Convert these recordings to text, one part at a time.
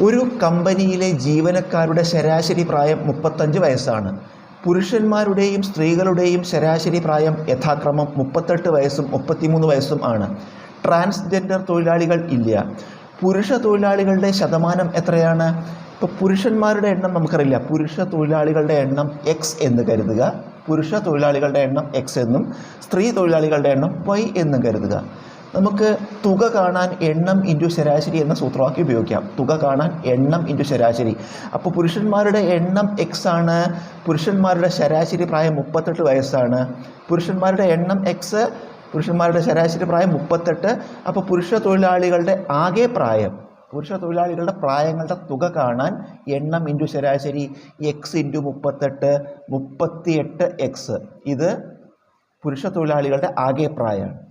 ഒരു കമ്പനിയിലെ ജീവനക്കാരുടെ ശരാശരി പ്രായം മുപ്പത്തഞ്ച് വയസ്സാണ്. പുരുഷന്മാരുടെയും സ്ത്രീകളുടെയും ശരാശരി പ്രായം യഥാക്രമം മുപ്പത്തെട്ട് വയസ്സും മുപ്പത്തിമൂന്ന് വയസ്സും ആണ്. ട്രാൻസ്ജെൻഡർ തൊഴിലാളികൾ ഇല്ല. പുരുഷ തൊഴിലാളികളുടെ ശതമാനം എത്രയാണ്? ഇപ്പോൾ പുരുഷന്മാരുടെ എണ്ണം നമുക്കറിയില്ല. പുരുഷ തൊഴിലാളികളുടെ എണ്ണം എക്സ് എന്ന് കരുതുക. പുരുഷ തൊഴിലാളികളുടെ എണ്ണം എക്സ് എന്നും സ്ത്രീ തൊഴിലാളികളുടെ എണ്ണം വൈ എന്നും കരുതുക. നമുക്ക് തുക കാണാൻ എണ്ണം ഇന്റു ശരാശരി എന്ന സൂത്രവാക്യം ഉപയോഗിക്കാം. തുക കാണാൻ എണ്ണം ഇന്റു ശരാശരി. അപ്പോൾ പുരുഷന്മാരുടെ എണ്ണം എക്സ് ആണ്. പുരുഷന്മാരുടെ ശരാശരി പ്രായം മുപ്പത്തെട്ട് വയസ്സാണ്. പുരുഷന്മാരുടെ എണ്ണം എക്സ് പുരുഷന്മാരുടെ ശരാശരി പ്രായം മുപ്പത്തെട്ട്. അപ്പോൾ പുരുഷ തൊഴിലാളികളുടെ ആകെ പ്രായം പുരുഷ തൊഴിലാളികളുടെ പ്രായങ്ങളുടെ തുക കാണാൻ എണ്ണം ഇന്റു ശരാശരി എക്സ് ഇന്റു മുപ്പത്തെട്ട് മുപ്പത്തിയെട്ട് എക്സ് ഇത് പുരുഷ തൊഴിലാളികളുടെ ആകെ പ്രായമാണ്.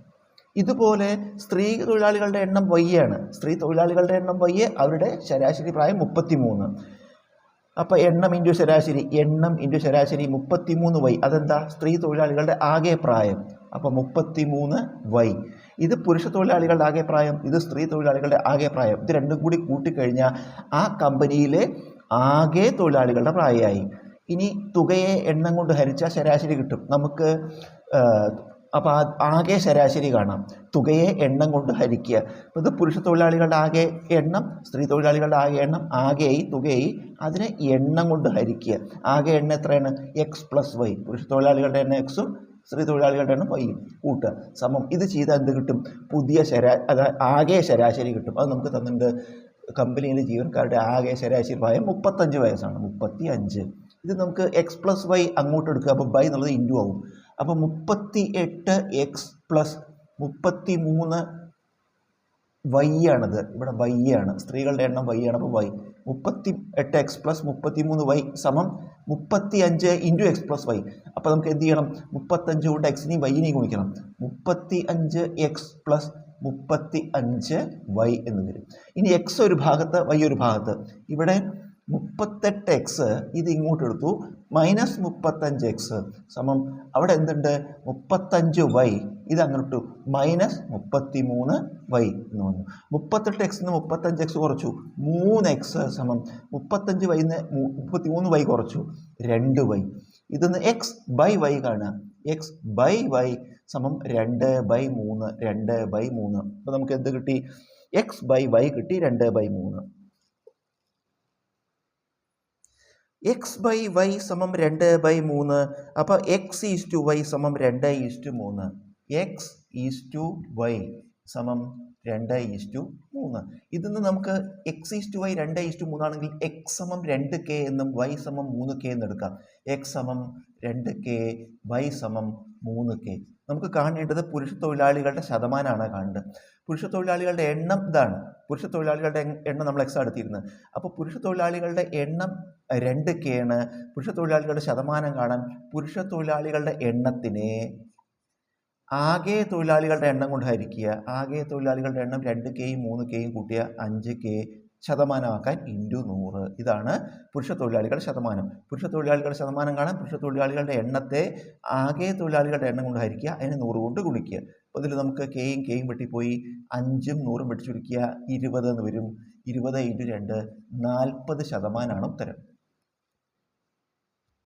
ഇതുപോലെ സ്ത്രീ തൊഴിലാളികളുടെ എണ്ണം വയ്യാണ് സ്ത്രീ തൊഴിലാളികളുടെ എണ്ണം വയ്യ അവരുടെ ശരാശരി പ്രായം മുപ്പത്തി മൂന്ന് അപ്പോൾ എണ്ണം ഇന്റു ശരാശരി എണ്ണം ഇന്റു ശരാശരി മുപ്പത്തി മൂന്ന് വൈ അതെന്താ? സ്ത്രീ തൊഴിലാളികളുടെ ആകെ പ്രായം. അപ്പോൾ മുപ്പത്തി മൂന്ന് വൈ ഇത് പുരുഷ തൊഴിലാളികളുടെ ആകെ പ്രായം ഇത് സ്ത്രീ തൊഴിലാളികളുടെ ആകെ പ്രായം. ഇത് രണ്ടും കൂടി കൂട്ടിക്കഴിഞ്ഞാൽ ആ കമ്പനിയിലെ ആകെ തൊഴിലാളികളുടെ പ്രായമായി. ഇനി തുകയെ എണ്ണം കൊണ്ട് ഹരിച്ചാൽ ശരാശരി കിട്ടും. നമുക്ക് അപ്പോൾ ആകെ ശരാശരി കാണാം. തുകയെ എണ്ണം കൊണ്ട് ഹരിക്കുക. അപ്പോൾ ഇത് പുരുഷ തൊഴിലാളികളുടെ ആകെ എണ്ണം സ്ത്രീ തൊഴിലാളികളുടെ ആകെ എണ്ണം ആകെയായി തുകയായി അതിനെ എണ്ണം കൊണ്ട് ഹരിക്കുക. ആകെ എണ്ണം എത്രയാണ്? എക്സ് പ്ലസ് വൈ പുരുഷ തൊഴിലാളികളുടെ എണ്ണം എക്സും സ്ത്രീ തൊഴിലാളികളുടെ എണ്ണം വൈയും കൂട്ടുക. സമം. ഇത് ചെയ്താൽ എന്ത് കിട്ടും? പുതിയ ശരാ അതായത് ആകെ ശരാശരി കിട്ടും. അത് നമുക്ക് തന്നിട്ടുണ്ട് കമ്പനിയിലെ ജീവനക്കാരുടെ ആകെ ശരാശരി പ്രായം മുപ്പത്തഞ്ച് വയസ്സാണ്. മുപ്പത്തി അഞ്ച് ഇത് നമുക്ക് എക്സ് പ്ലസ് വൈ അങ്ങോട്ട് എടുക്കുക. അപ്പോൾ ബൈ എന്നുള്ളത് ഇന്റു ആവും. അപ്പോൾ മുപ്പത്തി എട്ട് എക്സ് പ്ലസ് മുപ്പത്തി മൂന്ന് വൈ ആണിത്. ഇവിടെ വൈ ആണ്. സ്ത്രീകളുടെ എണ്ണം വൈ ആണ്. അപ്പോൾ വൈ മുപ്പത്തി എട്ട് എക്സ് പ്ലസ് മുപ്പത്തി മൂന്ന് വൈ സമം മുപ്പത്തി അഞ്ച് ഇന്റു എക്സ് പ്ലസ് വൈ അപ്പോൾ നമുക്ക് എന്ത് ചെയ്യണം? മുപ്പത്തഞ്ച് കൊണ്ട് എക്സിനെയും വൈനെയും ഗുണിക്കണം മുപ്പത്തി അഞ്ച് എക്സ് പ്ലസ് മുപ്പത്തി അഞ്ച് വൈ എന്ന് വരും. ഇനി എക്സ് ഒരു ഭാഗത്ത് വൈ ഒരു ഭാഗത്ത്. ഇവിടെ മുപ്പത്തെട്ട് എക്സ് ഇത് ഇങ്ങോട്ട് എടുത്തു മൈനസ് മുപ്പത്തഞ്ച് എക്സ് സമം അവിടെ എന്തുണ്ട്? മുപ്പത്തഞ്ച് വൈ ഇത് അങ്ങോട്ട് മൈനസ് മുപ്പത്തി മൂന്ന് വൈ എന്ന് വന്നു. മുപ്പത്തെട്ട് എക്സ് നിന്ന് മുപ്പത്തഞ്ച് എക്സ് കുറച്ചു. മൂന്ന് എക്സ് സമം മുപ്പത്തഞ്ച് വൈ നിന്ന് മുപ്പത്തി മൂന്ന് വൈ കുറച്ചു. രണ്ട് വൈ ഇതൊന്ന് എക്സ് ബൈ വൈ കാണുക. എക്സ് ബൈ വൈ സമം രണ്ട് ബൈ മൂന്ന് രണ്ട് ബൈ മൂന്ന്. അപ്പോൾ നമുക്ക് എന്ത് കിട്ടി? എക്സ് ബൈ വൈ കിട്ടി രണ്ട് ബൈ മൂന്ന്. എക്സ് ബൈ വൈ സമം രണ്ട് ബൈ മൂന്ന്. അപ്പോൾ എക്സ് ഈസ് ടു വൈ സമം രണ്ട് ഈസ് ടു മൂന്ന്. എക്സ് ഈസ് ടു വൈ സമം രണ്ട് ഈസ് ടു മൂന്ന്. ഇതിൽ നിന്ന് നമുക്ക് എക്സ് ഈസ് ടു വൈ രണ്ട് ഈസ് ടു മൂന്നാണെങ്കിൽ എക്സ് സമം രണ്ട് കെ എന്നും വൈ സമം മൂന്ന് കെ എന്നെടുക്കാം. എക്സ് സമം രണ്ട് കെ വൈ സമം മൂന്ന് കെ നമുക്ക് കാണേണ്ടത് പുരുഷ തൊഴിലാളികളുടെ ശതമാനമാണ് കാണേണ്ടത്. പുരുഷ തൊഴിലാളികളുടെ എണ്ണം ഇതാണ്. പുരുഷ തൊഴിലാളികളുടെ എണ്ണം നമ്മൾ എക്സ് എടുത്തിരുന്നത്. അപ്പോൾ പുരുഷ തൊഴിലാളികളുടെ എണ്ണം രണ്ട് കെ ആണ് പുരുഷ തൊഴിലാളികളുടെ ശതമാനം കാണാൻ പുരുഷ തൊഴിലാളികളുടെ എണ്ണത്തിനെ ആകെ തൊഴിലാളികളുടെ എണ്ണം കൊണ്ട് ഹരിക്കുക ആകെ തൊഴിലാളികളുടെ എണ്ണം രണ്ട് കെയും മൂന്ന് കെയും കൂട്ടിയ അഞ്ച് കെ ശതമാനമാക്കാൻ ഇന്റു നൂറ്. ഇതാണ് പുരുഷ തൊഴിലാളികളുടെ ശതമാനം. പുരുഷ തൊഴിലാളികളുടെ ശതമാനം കാണാൻ പുരുഷ തൊഴിലാളികളുടെ എണ്ണത്തെ ആകെ തൊഴിലാളികളുടെ എണ്ണം കൊണ്ട് ഹരിക്കുക അതിനെ നൂറ് കൊണ്ട് ഗുണിക്കുക. അപ്പോൾ ഇതിൽ നമുക്ക് കെയും കെയും വെട്ടിപ്പോയി. അഞ്ചും നൂറും വെട്ടി ചുരുക്കിയ ഇരുപത് എന്ന് വരും. ഇരുപത് ഇന്റു രണ്ട് നാൽപ്പത് ശതമാനമാണ് ഉത്തരം.